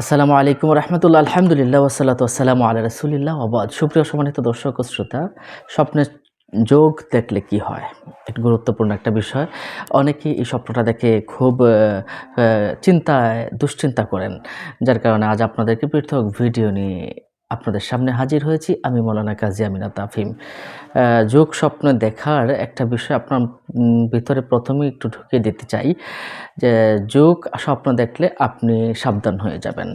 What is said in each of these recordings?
আসসালামু আলাইকুম রহমতুল্লাহ, আলহামদুলিল্লাহ ওসালাত আসসালামু আল্লাহ রসুলিল্লাহ আবাদ সুপ্রিয় সম্মানিত দর্শক ও শ্রোতা, স্বপ্নের যোগ দেখলে কি হয়? একটি গুরুত্বপূর্ণ একটা বিষয়। অনেকেই এই স্বপ্নটা দেখে খুব চিন্তায়, দুশ্চিন্তা করেন, যার কারণে আজ আপনাদেরকে পৃথক ভিডিও নিয়ে আপনাদের সামনে হাজির হয়েছি আমি মৌলানা কাজী আমিনা তাফিম। যোগ স্বপ্ন দেখার একটা বিষয় আপনার ভিতরে প্রথমেই একটু ঢুকিয়ে দিতে চাই যে যোগ স্বপ্ন দেখলে আপনি সাবধান হয়ে যাবেন।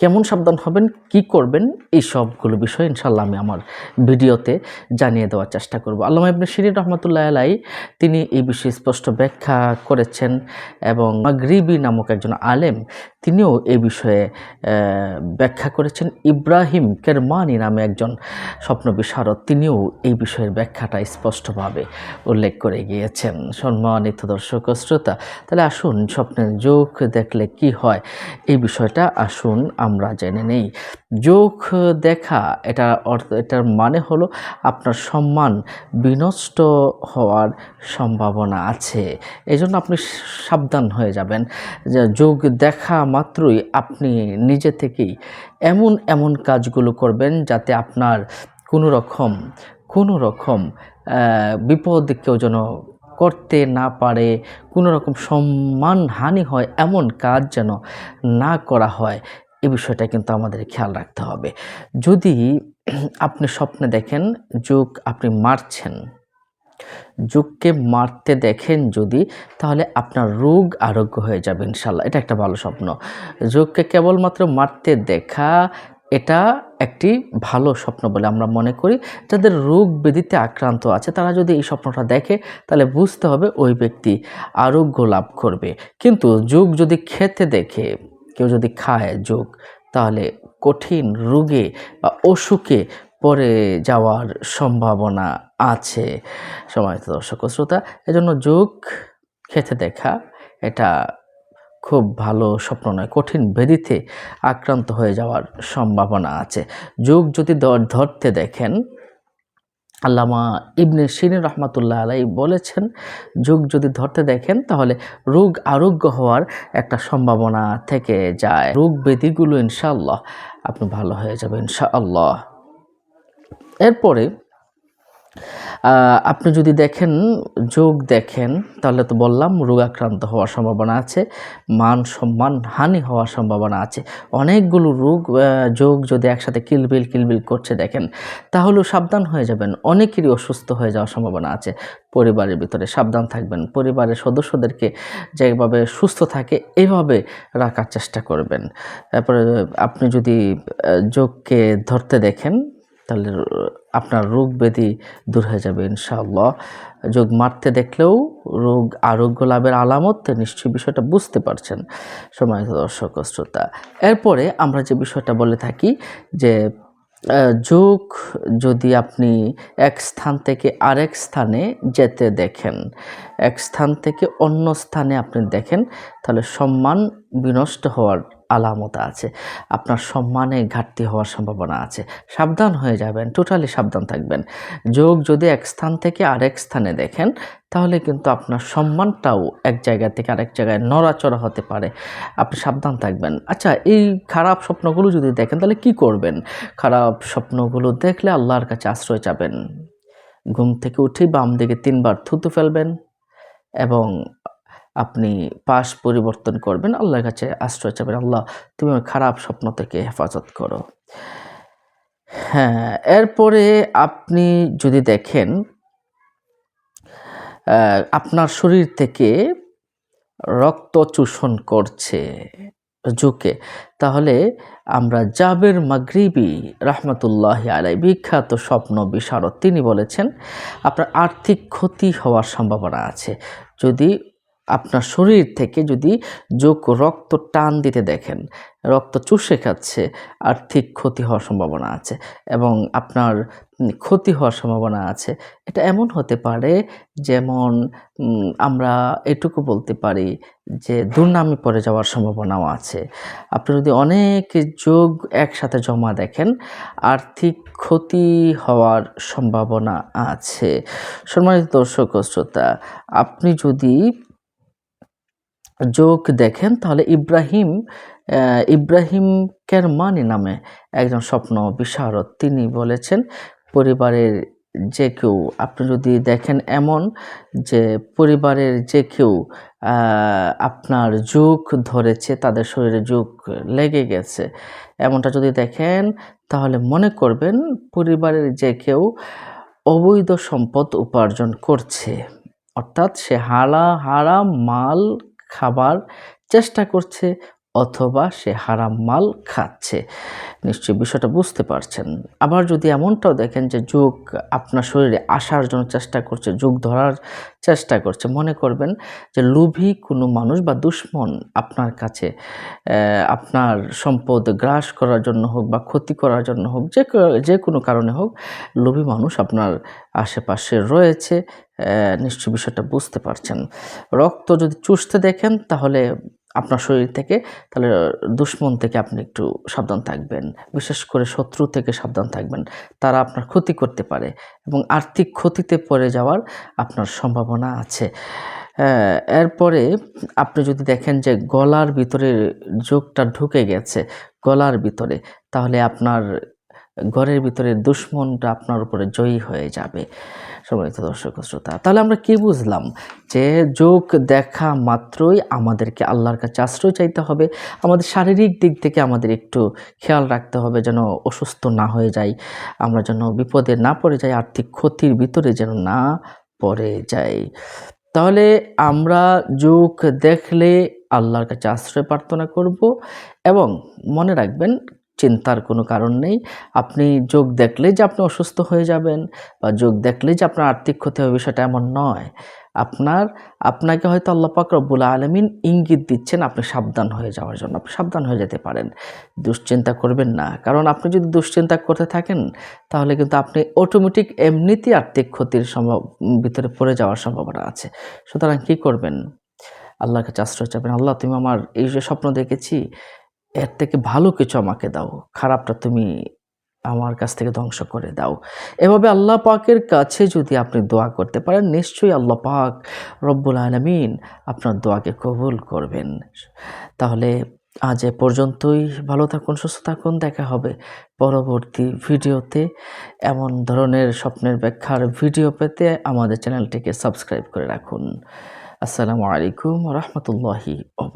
কেমন সাবধান হবেন, কি করবেন, এই সবগুলো বিষয় ইনশাল্লাহ আমি আমার ভিডিওতে জানিয়ে দেওয়ার চেষ্টা করব। আল্লাহ ইবনে শিরিন রহমতুল্লাহ আলাই, তিনি এই বিষয়ে স্পষ্ট ব্যাখ্যা করেছেন এবং মাগরিবি নামক একজন আলেম তিনিও এ বিষয়ে ব্যাখ্যা করেছেন। ইব্রাহিম কেরমানি নামে একজন স্বপ্ন বিশারদ, তিনিও এই বিষয়ের ব্যাখ্যাটা স্পষ্টভাবে উল্লেখ করে গিয়েছেন। সম্মানিত দর্শক শ্রোতা, তাহলে আসুন স্বপ্নের যোগ দেখলে কি হয়, এই বিষয়টা আসুন আমরা জেনে নেই। যোগ দেখা, এটা অর্থ, এটার মানে হলো আপনার সম্মান বিনষ্ট হওয়ার সম্ভাবনা আছে। এই জন্য আপনি সাবধান হয়ে যাবেন। যে যোগ দেখা মাত্রই আপনি নিজে থেকেই এমন এমন কাজগুলো করবেন যাতে আপনার কোনো রকম কোনো রকম বিপদ কেউ যেন করতে না পারে, কোনো রকম সম্মান হানি হয়, এমন কাজ যেন না করা হয়। এই বিষয়টা কিন্তু আমাদের খেয়াল রাখতে হবে। যদি আপনি স্বপ্নে দেখেন যোগ আপনি মারছেন, যোগকে মারতে দেখেন যদি, তাহলে আপনার রোগ আরোগ্য হয়ে যাবে ইনশাল্লাহ এটা একটা ভালো স্বপ্ন। যোগকে কেবলমাত্র মারতে দেখা, এটা একটি ভালো স্বপ্ন বলে আমরা মনে করি। যাদের রোগ ব্যাধিতে আক্রান্ত আছে, তারা যদি এই স্বপ্নটা দেখে, তাহলে বুঝতে হবে ওই ব্যক্তি আরোগ্য লাভ করবে। কিন্তু যোগ যদি খেতে দেখে কেউ যদি খায় যোগ, তাহলে কঠিন রোগে বা অসুখে পড়ে যাওয়ার সম্ভাবনা আছে। সময়ত দর্শক শ্রোতা, এজন্য যোগ, খেতে দেখা, এটা খুব ভালো স্বপ্ন নয়, কঠিন ব্যাধিতে আক্রান্ত হয়ে যাওয়ার সম্ভাবনা আছে। যোগ যদি ধরতে দেখেন আল্লামা ইবনে শিরিন রহমাতুল্লাহ আলাই বলেছেন, যোগ যদি ধরতে দেখেন, তাহলে রোগ আরোগ্য হওয়ার একটা সম্ভাবনা থেকে যায়। রোগ ব্যাধিগুলো ইনশাআল্লাহ আপনি ভালো হয়ে যাবে ইনশাআল্লাহ। এরপরে আপনি যদি দেখেন, যোগ দেখেন, তাহলে তো বললাম, রোগাক্রান্ত হওয়ার সম্ভাবনা আছে, মান সম্মান হানি হওয়ার সম্ভাবনা আছে। অনেকগুলো রোগ যোগ যদি একসাথে কিলবিল কিলবিল করছে দেখেন তাহলেও সাবধান হয়ে যাবেন। অনেকেরই অসুস্থ হয়ে যাওয়ার সম্ভাবনা আছে। পরিবারের ভিতরে সাবধান থাকবেন। পরিবারের সদস্যদেরকে যেভাবে সুস্থ থাকে, এভাবে রাখার চেষ্টা করবেন। তারপরে আপনি যদি যোগকে ধরতে দেখেন, তাহলে আপনার রোগ ব্যাধি দূর হয়ে যাবে, ইনশাআল্লাহ। যোগ মারতে দেখলেও রোগ আরোগ্য লাভের আলামত নিশ্চয়ই বিষয়টা বুঝতে পারছেন সময় দর্শক শ্রোতা। এরপরে আমরা যে বিষয়টা বলে থাকি যে যোগ যদি আপনি এক স্থান থেকে আরেক স্থানে যেতে দেখেন, এক স্থান থেকে অন্য স্থানে আপনি দেখেন, তাহলে সম্মান বিনষ্ট হওয়ার আলামত আছে। আপনার সম্মানে ঘাটতি হওয়ার সম্ভাবনা আছে। সাবধান হয়ে যাবেন টোটালি সাবধান থাকবেন। যোগ যদি এক স্থান থেকে আরেক স্থানে দেখেন, তাহলে কিন্তু আপনার সম্মানটাও এক জায়গা থেকে আরেক জায়গায় নড়াচড়া হতে পারে। আপনি সাবধান থাকবেন। আচ্ছা এই খারাপ স্বপ্নগুলো যদি দেখেন, তাহলে কি করবেন? খারাপ স্বপ্নগুলো দেখলে আল্লাহর কাছে আশ্রয় চাবেন। ঘুম থেকে উঠেই বাম দিকে তিনবার থুতু ফেলবেন এবং আপনি পাশ পরিবর্তন করবেন, আল্লাহর কাছে আশ্রয় চাবেন। আল্লাহ, তুমি আমার খারাপ স্বপ্ন থেকে হেফাজত করো। হ্যাঁ এরপরে আপনি যদি দেখেন আপনার শরীর থেকে রক্ত চূষণ করছে ঝুঁকে, তাহলে আমরা জাবের মাগরিবি রহমতুল্লাহ আলাই বিখ্যাত স্বপ্ন বিশারদ, তিনি বলেছেন, আপনার আর্থিক ক্ষতি হওয়ার সম্ভাবনা আছে। যদি আপনার শরীর থেকে যদি যোগ রক্ত টান দিতে দেখেন, রক্ত চুষে খাচ্ছে আর্থিক ক্ষতি হওয়ার সম্ভাবনা আছে এবং আপনার ক্ষতি হওয়ার সম্ভাবনা আছে, এটা এমন হতে পারে যেমন আমরা এটুকু বলতে পারি যে দুর্নামে পড়ে যাওয়ার সম্ভাবনাও আছে। আপনি যদি অনেক যোগ একসাথে জমা দেখেন, আর্থিক ক্ষতি হওয়ার সম্ভাবনা আছে। সম্মানিত দর্শক শ্রোতা, আপনি যদি যোগ দেখেন, তাহলে ইব্রাহিম ইব্রাহিম কেরমানি নামে একজন স্বপ্ন বিশারদ। তিনি বলেছেন, পরিবারের যে কেউ, আপনি যদি দেখেন এমন যে পরিবারের যে কেউ আপনার যুগ ধরেছে, তাদের শরীরে যুগ লেগে গেছে, এমনটা যদি দেখেন, তাহলে মনে করবেন পরিবারের যে কেউ অবৈধ সম্পদ উপার্জন করছে, অর্থাৎ সে হারা হারাম মাল খাবার চেষ্টা করছে অথবা সে হারাম মাল খাচ্ছে। নিশ্চয়ই বিষয়টা বুঝতে পারছেন। আবার যদি এমনটাও দেখেন যে যোগ আপনার শরীরে আসার জন্য চেষ্টা করছে, যোগ ধরার চেষ্টা করছে, মনে করবেন যে লোভী কোনো মানুষ বা দুশ্মন আপনার কাছে আপনার সম্পদ গ্রাস করার জন্য হোক বা ক্ষতি করার জন্য হোক, যে যে কোনো কারণে হোক, লোভী মানুষ আপনার আশেপাশে রয়েছে নিশ্চয় বিষয়টা বুঝতে পারছেন। রক্ত যদি চুষতে দেখেন তাহলে আপনার শরীর থেকে, তাহলে দুশ্মন থেকে আপনি একটু সাবধান থাকবেন। বিশেষ করে শত্রু থেকে সাবধান থাকবেন। তারা আপনার ক্ষতি করতে পারে এবং আর্থিক ক্ষতিতে পড়ে যাওয়ার আপনার সম্ভাবনা আছে। এরপরে আপনি যদি দেখেন যে গলার ভিতরে যোগটা ঢুকে গেছে, গলার ভিতরে, তাহলে আপনার ঘরের ভিতরে দুশ্মনটা আপনার উপরে জয়ী হয়ে যাবে। সম্মানিত দর্শক শ্রোতা, তাহলে আমরা কি বুঝলাম? যে যোগ দেখা মাত্রই আমাদেরকে আল্লাহর কাছে আশ্রয় চাইতে হবে। আমাদের শারীরিক দিক থেকে আমাদের একটু খেয়াল রাখতে হবে যেন অসুস্থ না হয়ে যাই। আমরা যেন বিপদে না পড়ে যাই, আর্থিক ক্ষতির ভিতরে যেন না পড়ে যাই। তাহলে আমরা যোগ দেখলে আল্লাহর কাছে আশ্রয় প্রার্থনা করব এবং মনে রাখবেন চিন্তার কোনো কারণ নেই। আপনি যোগ দেখলে যে আপনি অসুস্থ হয়ে যাবেন বা যোগ দেখলে যে আপনার আর্থিক ক্ষতি হবে বিষয়টা এমন নয়। আপনার, আপনাকে হয়তো আল্লাহ পাক রব্বুল আলমিন ইঙ্গিত দিচ্ছেন আপনি সাবধান হয়ে যাওয়ার জন্য। আপনি সাবধান হয়ে যেতে পারেন। দুশ্চিন্তা করবেন না। কারণ আপনি যদি দুশ্চিন্তা করতে থাকেন, তাহলে কিন্তু আপনি অটোমেটিক এমনিতেই আর্থিক ক্ষতির সম্ভব, ভিতরে পড়ে যাওয়ার সম্ভাবনা আছে। সুতরাং কি করবেন? আল্লাহর কাছে আশ্রয় চাবেন আল্লাহ, তুমি আমার এই যে স্বপ্ন দেখেছি এর থেকে ভালো কিছু আমাকে দাও, খারাপটা তুমি আমার কাছ থেকে ধ্বংস করে দাও। এভাবে আল্লাহ পাকের কাছে যদি আপনি দোয়া করতে পারেন, নিশ্চয়ই আল্লাহ পাক রব্বুল আলমিন আপনার দোয়াকে কবুল করবেন। তাহলে আজ এ পর্যন্তই। ভালো থাকুন, সুস্থ থাকুন। দেখা হবে পরবর্তী ভিডিওতে। এমন ধরনের স্বপ্নের ব্যাখ্যার ভিডিও পেতে আমাদের চ্যানেলটিকে সাবস্ক্রাইব করে রাখুন। আসসালামু আলাইকুম রহমতুল্লাহি